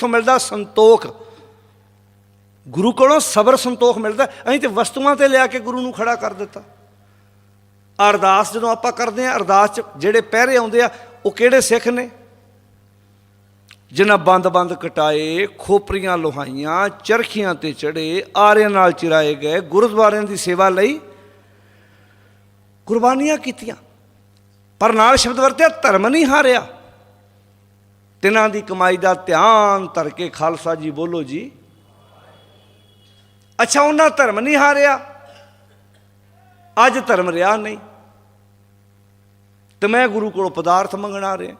ਤੋਂ ਮਿਲਦਾ ਸੰਤੋਖ। ਗੁਰੂ ਕੋਲੋਂ ਸਬਰ ਸੰਤੋਖ ਮਿਲਦਾ। ਅਸੀਂ ਤੇ ਵਸਤੂਆਂ ਤੇ ਲਿਆ ਕੇ ਗੁਰੂ ਨੂੰ ਖੜਾ ਕਰ ਦਿੱਤਾ। ਅਰਦਾਸ ਜਦੋਂ ਆਪਾਂ ਕਰਦੇ ਆ ਅਰਦਾਸ ਚ ਜਿਹੜੇ ਪਹਿਰੇ ਆਉਂਦੇ ਆ, ਉਹ ਕਿਹੜੇ ਸਿੱਖ ਨੇ? ਜਿਨ੍ਹਾਂ ਬੰਦ-ਬੰਦ ਕਟਾਏ, ਖੋਪਰੀਆਂ ਲੋਹਾਈਆਂ, ਚਰਖੀਆਂ ਤੇ ਚੜੇ, ਆਰਿਆਂ ਨਾਲ ਚਿਰਾਏ ਗਏ, ਗੁਰਦੁਆਰਿਆਂ ਦੀ ਸੇਵਾ ਲਈ ਕੁਰਬਾਨੀਆਂ ਕੀਤੀਆਂ। ਪਰ ਨਾਲ ਸ਼ਬਦ ਵਰਤਿਆ, ਧਰਮ ਨਹੀਂ ਹਾਰਿਆ। ਤਿਨਾਂ ਦੀ ਕਮਾਈ ਦਾ ਧਿਆਨ ਧਰ ਕੇ ਖਾਲਸਾ ਜੀ ਬੋਲੋ ਜੀ। ਅੱਛਾ, ਉਹਨਾਂ ਧਰਮ ਨਹੀਂ ਹਾਰਿਆ। ਅੱਜ ਧਰਮ ਰਿਹਾ ਨਹੀਂ। ਤੇ ਮੈਂ ਗੁਰੂ ਕੋਲੋਂ ਪਦਾਰਥ ਮੰਗਣਾ ਰਿਹਾ।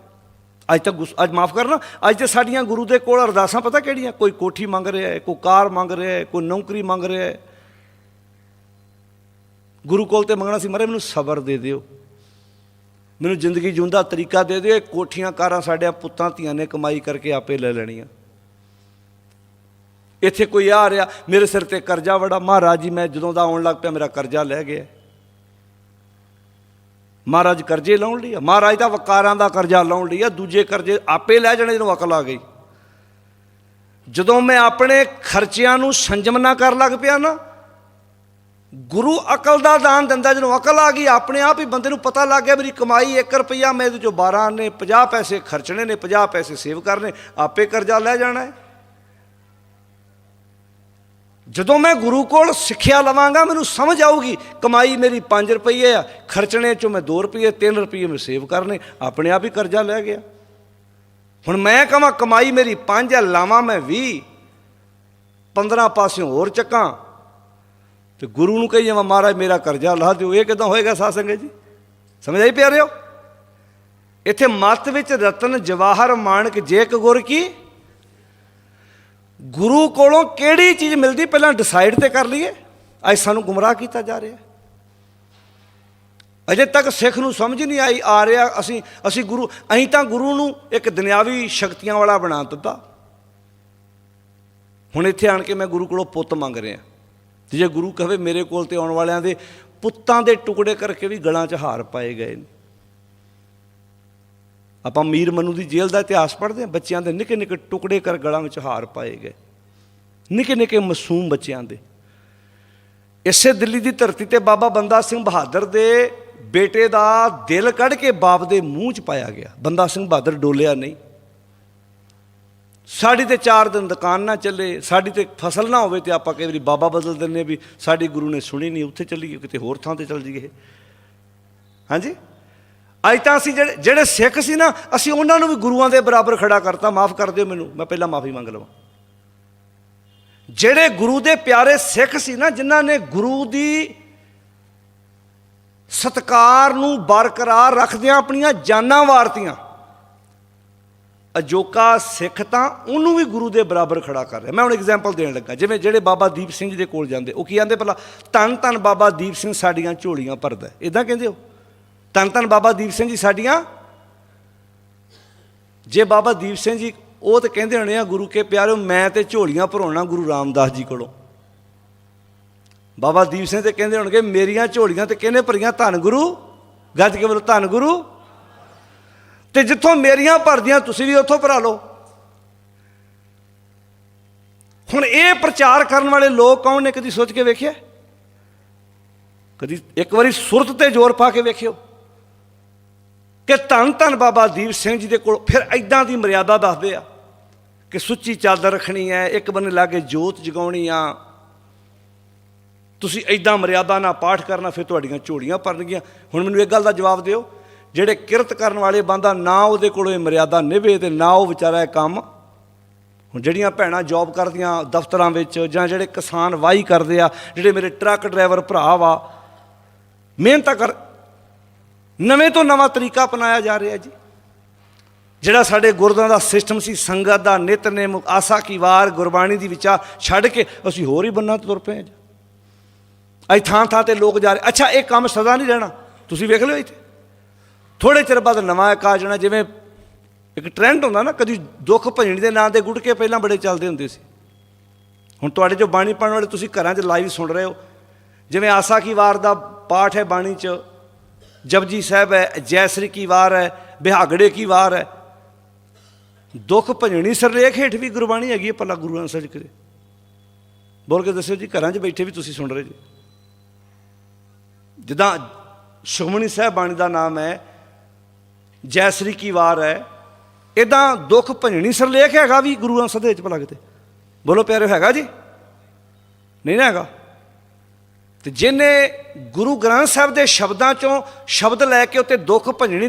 ਅੱਜ ਤਾਂ ਗੁੱਸ- ਅੱਜ ਮਾਫ ਕਰਨਾ। ਅੱਜ ਤੇ ਸਾਡੀਆਂ ਗੁਰੂ ਦੇ ਕੋਲ ਅਰਦਾਸਾਂ ਪਤਾ ਕਿਹੜੀਆਂ? ਕੋਈ ਕੋਠੀ ਮੰਗ ਰਿਹਾ ਹੈ, ਕੋਈ ਕਾਰ ਮੰਗ ਰਿਹਾ ਹੈ, ਕੋਈ ਨੌਕਰੀ ਮੰਗ ਰਿਹਾ ਹੈ। ਗੁਰੂ ਕੋਲ ਤੇ ਮੰਗਣਾ ਸੀ, ਮਰੇ ਮੈਨੂੰ ਸਬਰ ਦੇ ਦਿਓ। ਮੈਨੂੰ ਜ਼ਿੰਦਗੀ ਜਿਉਂਦਾ ਤਰੀਕਾ ਦੇ ਦਿਓ, ਇਹ ਕੋਠੀਆਂ ਕਾਰਾਂ ਸਾਡੇ ਪੁੱਤਾਂ ਧੀਆਂ ਨੇ ਕਮਾਈ ਕਰਕੇ ਆਪੇ ਲੈ ਲੈਣੀਆਂ। ਇੱਥੇ ਕੋਈ ਆ ਰਿਹਾ, ਮੇਰੇ ਸਿਰ ਤੇ ਕਰਜ਼ਾ ਵੜਾ, ਮਹਾਰਾਜ ਜੀ, ਮੈਂ ਜਦੋਂ ਦਾ ਆਉਣ ਲੱਗ ਪਿਆ, ਮੇਰਾ ਕਰਜ਼ਾ ਲੈ ਗਿਆ। ਮਹਾਰਾਜ ਕਰਜ਼ੇ ਲਾਉਣ ਲਈ ਆ, ਮਹਾਰਾਜ ਦਾ ਵਕਾਰਾਂ ਦਾ ਕਰਜ਼ਾ ਲਾਉਣ ਲਈ ਆ, ਦੂਜੇ ਕਰਜ਼ੇ ਆਪੇ ਲੈ ਜਾਣੇ ਜਦੋਂ ਅਕਲ ਆ ਗਈ। ਜਦੋਂ ਮੈਂ ਆਪਣੇ ਖਰਚਿਆਂ ਨੂੰ ਸੰਜਮ ਨਾ ਕਰ ਲੱਗ ਪਿਆ ਨਾ ਗੁਰੂ ਅਕਲ ਦਾ ਦਾਨ ਦਿੰਦਾ, ਜਦੋਂ ਅਕਲ ਆ ਗਈ, ਆਪਣੇ ਆਪ ਹੀ ਬੰਦੇ ਨੂੰ ਪਤਾ ਲੱਗ ਗਿਆ ਮੇਰੀ ਕਮਾਈ 1 ਰੁਪਿਆ ਮੈਂ ਇਹਦੇ ਚੋਂ 12 ਨੇ 50 ਪੈਸੇ ਖਰਚਣੇ ਨੇ 50 ਪੈਸੇ ਸੇਵ ਕਰਨੇ, ਆਪੇ ਕਰਜ਼ਾ ਲੈ ਜਾਣਾ ਹੈ। ਜਦੋਂ ਮੈਂ ਗੁਰੂ ਕੋਲ ਸਿੱਖਿਆ ਲਵਾਂਗਾ, ਮੈਨੂੰ ਸਮਝ ਆਊਗੀ, ਕਮਾਈ ਮੇਰੀ 5 ਰੁਪਏ ਆ, ਖਰਚਣੇ ਚੋਂ ਮੈਂ 2 ਰੁਪਏ 3 ਰੁਪਏ ਮੈਂ ਸੇਵ ਕਰਨੇ, ਆਪਣੇ ਆਪ ਹੀ ਕਰਜ਼ਾ ਲੈ ਗਿਆ। ਹੁਣ ਮੈਂ ਕਹਾਂ, ਕਮਾਈ ਮੇਰੀ 5 ਹੈ, ਲਾਵਾਂ ਮੈਂ 20 15 ਪਾਸਿਓਂ ਹੋਰ ਚੱਕਾਂ। ਤੇ ਗੁਰੂ ਨੂੰ ਕਹੀ ਜਾਵਾਂ, ਮਹਾਰਾਜ, ਮੇਰਾ ਕਰਜ਼ਾ ਲਾਹ ਦਿਓ। ਇਹ ਕਿਦਾਂ ਹੋਏਗਾ ਸਾਧ ਸੰਗਤ ਜੀ? ਸਮਝ ਆਈ ਪਿਆਰਿਓ? ਇੱਥੇ ਮਤ ਵਿੱਚ ਰਤਨ ਜਵਾਹਰ ਮਾਣਕ ਜੇਕ ਗੁਰ ਕੀ? ਗੁਰੂ ਕੋਲੋਂ ਕਿਹੜੀ ਚੀਜ਼ ਮਿਲਦੀ? ਪਹਿਲਾਂ ਡਿਸਾਈਡ ਤੇ ਕਰ ਲਈਏ। ਅੱਜ ਸਾਨੂੰ ਗੁੰਮਰਾਹ ਕੀਤਾ ਜਾ ਰਿਹਾ। ਅਜੇ ਤੱਕ ਸਿੱਖ ਨੂੰ ਸਮਝ ਨਹੀਂ ਆਈ, ਆ ਰਿਹਾ ਅਸੀਂ ਅਸੀਂ ਗੁਰੂ, ਅਸੀਂ ਤਾਂ ਗੁਰੂ ਨੂੰ ਇੱਕ ਦੁਨਿਆਵੀ ਸ਼ਕਤੀਆਂ ਵਾਲਾ ਬਣਾ ਦਿੱਤਾ। ਹੁਣ ਇੱਥੇ ਆਣ ਕੇ ਮੈਂ ਗੁਰੂ ਕੋਲੋਂ ਪੁੱਤ ਮੰਗ ਰਿਹਾ। ਤੇ ਜੇ ਗੁਰੂ ਕਹੇ ਮੇਰੇ ਕੋਲ ਤੇ ਆਉਣ ਵਾਲਿਆਂ ਦੇ ਪੁੱਤਾਂ ਦੇ ਟੁਕੜੇ ਕਰਕੇ ਵੀ ਗਲਾਂ 'ਚ ਹਾਰ ਪਾਏ ਗਏ ਨੇ। ਆਪਾਂ ਮੀਰ ਮਨੂ ਦੀ ਜੇਲ੍ਹ ਦਾ ਇਤਿਹਾਸ ਪੜ੍ਹਦੇ ਹਾਂ, ਬੱਚਿਆਂ ਦੇ ਨਿੱਕੇ ਨਿੱਕੇ ਟੁਕੜੇ ਕਰ ਗਲਾਂ ਵਿੱਚ ਹਾਰ ਪਾਏ ਗਏ। ਨਿੱਕੇ ਨਿੱਕੇ ਮਾਸੂਮ ਬੱਚਿਆਂ ਦੇ। ਇਸੇ ਦਿੱਲੀ ਦੀ ਧਰਤੀ ਤੇ ਬਾਬਾ ਬੰਦਾ ਸਿੰਘ ਬਹਾਦਰ ਦੇ ਬੇਟੇ ਦਾ ਦਿਲ ਕੱਢ ਕੇ ਬਾਪ ਦੇ ਮੂੰਹ 'ਚ ਪਾਇਆ ਗਿਆ। ਬੰਦਾ ਸਿੰਘ ਬਹਾਦਰ ਡੋਲਿਆ ਨਹੀਂ। ਸਾਡੀ ਤੇ 4 ਦਿਨ ਦੁਕਾਨ ਨਾ ਚੱਲੇ, ਸਾਡੀ ਤੇ ਫਸਲ ਨਾ ਹੋਵੇ ਤੇ ਆਪਾਂ ਕਈ ਵਾਰੀ ਬਾਬਾ ਬਦਲ ਦਿੰਨੇ ਵੀ ਸਾਡੀ ਗੁਰੂ ਨੇ ਸੁਣੀ ਨਹੀਂ, ਉੱਥੇ ਚੱਲੀਏ, ਕਿਤੇ ਹੋਰ ਥਾਂ ਤੇ ਚੱਲ ਜਾਈਏ। ਹਾਂਜੀ? ਅੱਜ ਤਾਂ ਅਸੀਂ ਜਿਹੜੇ ਜਿਹੜੇ ਸਿੱਖ ਸੀ ਨਾ, ਅਸੀਂ ਉਹਨਾਂ ਨੂੰ ਵੀ ਗੁਰੂਆਂ ਦੇ ਬਰਾਬਰ ਖੜਾ ਕਰਤਾ, ਮਾਫ ਕਰ ਦਿਓ ਮੈਨੂੰ, ਮੈਂ ਪਹਿਲਾਂ ਮਾਫੀ ਮੰਗ ਲਵਾਂ। ਜਿਹੜੇ ਗੁਰੂ ਦੇ ਪਿਆਰੇ ਸਿੱਖ ਸੀ ਨਾ, ਜਿਨ੍ਹਾਂ ਨੇ ਗੁਰੂ ਦੀ ਸਤਕਾਰ ਨੂੰ ਬਰਕਰਾਰ ਰੱਖਦਿਆਂ ਆਪਣੀਆਂ ਜਾਨਾਂ ਵਾਰਤੀਆਂ ਅਜੋਕਾ ਸਿੱਖ ਤਾਂ ਉਹਨੂੰ ਵੀ ਗੁਰੂ ਦੇ ਬਰਾਬਰ ਖੜਾ ਕਰ ਰਿਹਾ। ਮੈਂ ਹੁਣ ਐਗਜ਼ਾਮਪਲ ਦੇਣ ਲੱਗਾ, ਜਿਵੇਂ ਜਿਹੜੇ ਬਾਬਾ ਦੀਪ ਸਿੰਘ ਜੀ ਦੇ ਕੋਲ ਜਾਂਦੇ, ਉਹ ਕੀ ਕਹਿੰਦੇ ਭਲਾ, ਧੰਨ ਧੰਨ ਬਾਬਾ ਦੀਪ ਸਿੰਘ ਸਾਡੀਆਂ ਝੋਲੀਆਂ ਭਰਦਾ ਇਦਾਂ ਕਹਿੰਦੇ ਹੋ ਧੰਨ ਧੰਨ ਬਾਬਾ ਦੀਪ ਸਿੰਘ ਜੀ ਸਾਡੀਆਂ ਜੇ ਬਾਬਾ ਦੀਪ ਸਿੰਘ ਜੀ ਉਹ ਤਾਂ ਕਹਿੰਦੇ ਹੋਣੇ ਆ, ਗੁਰੂ ਕੇ ਪਿਆਰਿਓ ਮੈਂ ਤੇ ਝੋਲੀਆਂ ਭਰਾਉਣਾ ਗੁਰੂ ਰਾਮਦਾਸ ਜੀ ਕੋਲੋਂ। ਬਾਬਾ ਦੀਪ ਸਿੰਘ ਤੇ ਕਹਿੰਦੇ ਹੋਣਗੇ, ਮੇਰੀਆਂ ਝੋਲੀਆਂ ਤੇ ਕਿਹਨੇ ਭਰੀਆਂ? ਧੰਨ ਗੁਰੂ? ਗੱਜ ਕੇ ਬੋਲੋ, ਧੰਨ ਗੁਰੂ ਤੇ ਜਿੱਥੋਂ ਮੇਰੀਆਂ ਭਰਦੀਆਂ ਤੁਸੀਂ ਵੀ ਉੱਥੋਂ ਭਰਾ ਲਓ। ਹੁਣ ਇਹ ਪ੍ਰਚਾਰ ਕਰਨ ਵਾਲੇ ਲੋਕ ਕੌਣ ਨੇ ਕਦੀ ਸੋਚ ਕੇ ਵੇਖਿਆ? ਕਦੀ ਇੱਕ ਵਾਰੀ ਸੁਰਤ ਤੇ ਜ਼ੋਰ ਪਾ ਕੇ ਵੇਖਿਓ ਕਿ ਧੰਨ ਧੰਨ ਬਾਬਾ ਦੀਪ ਸਿੰਘ ਜੀ ਦੇ ਕੋਲ ਫਿਰ ਐਦਾਂ ਦੀ ਮਰਿਆਦਾ ਦੱਸਦੇ ਆ ਕਿ ਸੁੱਚੀ ਚਾਦਰ ਰੱਖਣੀ ਹੈ, ਇੱਕ ਬੰਨੇ ਲਾ ਕੇ ਜੋਤ ਜਗਾਉਣੀ ਆ। ਤੁਸੀਂ ਐਦਾਂ ਮਰਿਆਦਾ ਨਾਲ ਪਾਠ ਕਰਨਾ, ਫਿਰ ਤੁਹਾਡੀਆਂ ਝੋਲੀਆਂ ਭਰਨਗੀਆਂ। ਹੁਣ ਮੈਨੂੰ ਇੱਕ ਗੱਲ ਦਾ ਜਵਾਬ ਦਿਓ। ਜਿਹੜੇ ਕਿਰਤ ਕਰਨ ਵਾਲੇ ਬੰਦਾ, ਨਾ ਉਹਦੇ ਕੋਲੋਂ ਇਹ ਮਰਿਆਦਾ ਨਿਭੇ ਤੇ ਨਾ ਉਹ ਵਿਚਾਰਾ ਇਹ ਕੰਮ। ਹੁਣ ਜਿਹੜੀਆਂ ਭੈਣਾਂ ਜੌਬ ਕਰਦੀਆਂ ਦਫ਼ਤਰਾਂ ਵਿੱਚ ਜਾਂ ਜਿਹੜੇ ਕਿਸਾਨ ਵਾਹੀ ਕਰਦੇ ਆ, ਜਿਹੜੇ ਮੇਰੇ ਟਰੱਕ ਡਰਾਈਵਰ ਭਰਾ ਵਾ, ਮਿਹਨਤ ਕਰ, ਨਵੇਂ ਤੋਂ ਨਵਾਂ ਤਰੀਕਾ ਅਪਣਾਇਆ ਜਾ ਰਿਹਾ ਜੀ। ਜਿਹੜਾ ਸਾਡੇ ਗੁਰਦੁਆਰਾ ਦਾ ਸਿਸਟਮ ਸੀ, ਸੰਗਤ ਦਾ ਨਿਤਨੇਮ, ਆਸਾ ਕੀ ਵਾਰ, ਗੁਰਬਾਣੀ ਦੀ ਵਿਚਾਰ ਛੱਡ ਕੇ ਅਸੀਂ ਹੋਰ ਹੀ ਬੰਨਾ ਤੁਰ ਪਏ ਜੀ। ਅੱਜ ਥਾਂ ਥਾਂ ਤੇ ਲੋਕ ਜਾ ਰਹੇ, ਅੱਛਾ, ਇਹ ਕੰਮ ਸਦਾ ਨਹੀਂ ਰਹਿਣਾ। ਤੁਸੀਂ ਵੇਖ ਲਿਓ ਇੱਥੇ। ਥੋੜੇ ਚਿਰ ਬਾਅਦ ਨਵਾਂ ਇੱਕ ਆ ਜਾਣਾ, ਜਿਵੇਂ ਇੱਕ ਟ੍ਰੈਂਡ ਹੁੰਦਾ ਨਾ, ਕਦੀ ਦੁੱਖ ਭਜਣੀ ਦੇ ਨਾਂ ਤੇ ਗੁਟਕੇ ਪਹਿਲਾਂ ਬੜੇ ਚੱਲਦੇ ਹੁੰਦੇ ਸੀ। ਹੁਣ ਤੁਹਾਡੇ ਜੋ ਬਾਣੀ ਪੜਨ ਵਾਲੇ ਤੁਸੀਂ ਘਰਾਂ 'ਚ ਲਾਈਵ ਸੁਣ ਰਹੇ ਹੋ। ਜਿਵੇਂ ਆਸਾ ਕੀ ਵਾਰ ਦਾ ਪਾਠ ਹੈ ਬਾਣੀ 'ਚ, ਜਪਜੀ ਸਾਹਿਬ ਹੈ, ਜੈਸਰੀ ਕੀ ਵਾਰ ਹੈ, ਬਿਹਾਗੜੇ ਕੀ ਵਾਰ ਹੈ। ਦੁੱਖ ਭੰਜਣੀ ਸਰਲੇਖ ਹੇਠ ਵੀ ਗੁਰਬਾਣੀ ਹੈਗੀ ਹੈ ਪੱਲਾ ਗੁਰੂ ਗੁਰੂਆਂ ਸਾਹਿਬ ਕਰੇ। ਬੋਲ ਕੇ ਦੱਸਿਓ ਜੀ, ਘਰਾਂ 'ਚ ਬੈਠੇ ਵੀ ਤੁਸੀਂ ਸੁਣ ਰਹੇ ਜੀ। ਜਿੱਦਾਂ ਸੁਖਮਨੀ ਸਾਹਿਬ ਬਾਣੀ ਦਾ ਨਾਮ ਹੈ ਜੈਸਰੀ ਕੀ ਵਾਰ ਹੈ? ਇਦਾਂ ਦੁੱਖ ਭੰਜਣੀ ਸਰਲੇਖ ਹੈਗਾ ਵੀ ਗੁਰੂ ਗੁਰੂਆਂ ਦੇ ਵਿੱਚ ਭਲਾ ਕਿਤੇ। ਬੋਲੋ ਪਿਆਰੇ ਹੈਗਾ ਜੀ? ਨਹੀਂ ਨਾ ਹੈਗਾ? ਤੇ ਜਿਹਨੇ ਗੁਰੂ ਗ੍ਰੰਥ ਸਾਹਿਬ ਦੇ ਸ਼ਬਦਾਂ ਚੋਂ ਸ਼ਬਦ ਲੈ ਕੇ ਉੱਤੇ ਦੁੱਖ ਭੰਜਣੀ